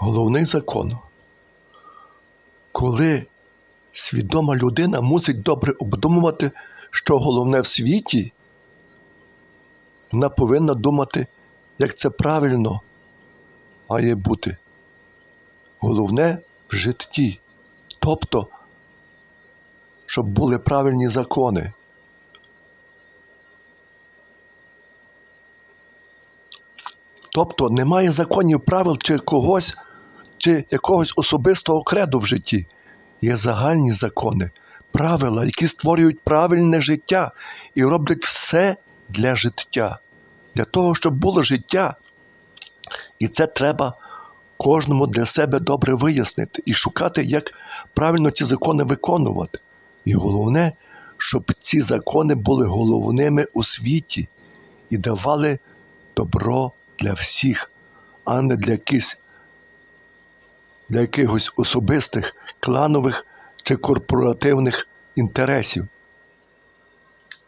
Головний закон. Коли свідома людина мусить добре обдумувати, що головне в світі, вона повинна думати, як це правильно має бути. Головне в житті. Тобто, щоб були правильні закони. Тобто немає законів правил чи когось, чи якогось особистого креду в житті. Є загальні закони, правила, які створюють правильне життя і роблять все для життя, для того, щоб було життя. І це треба кожному для себе добре вияснити і шукати, як правильно ці закони виконувати. І головне, щоб ці закони були головними у світі і давали добро для всіх, а не для якихось, для якихось особистих, кланових чи корпоративних інтересів.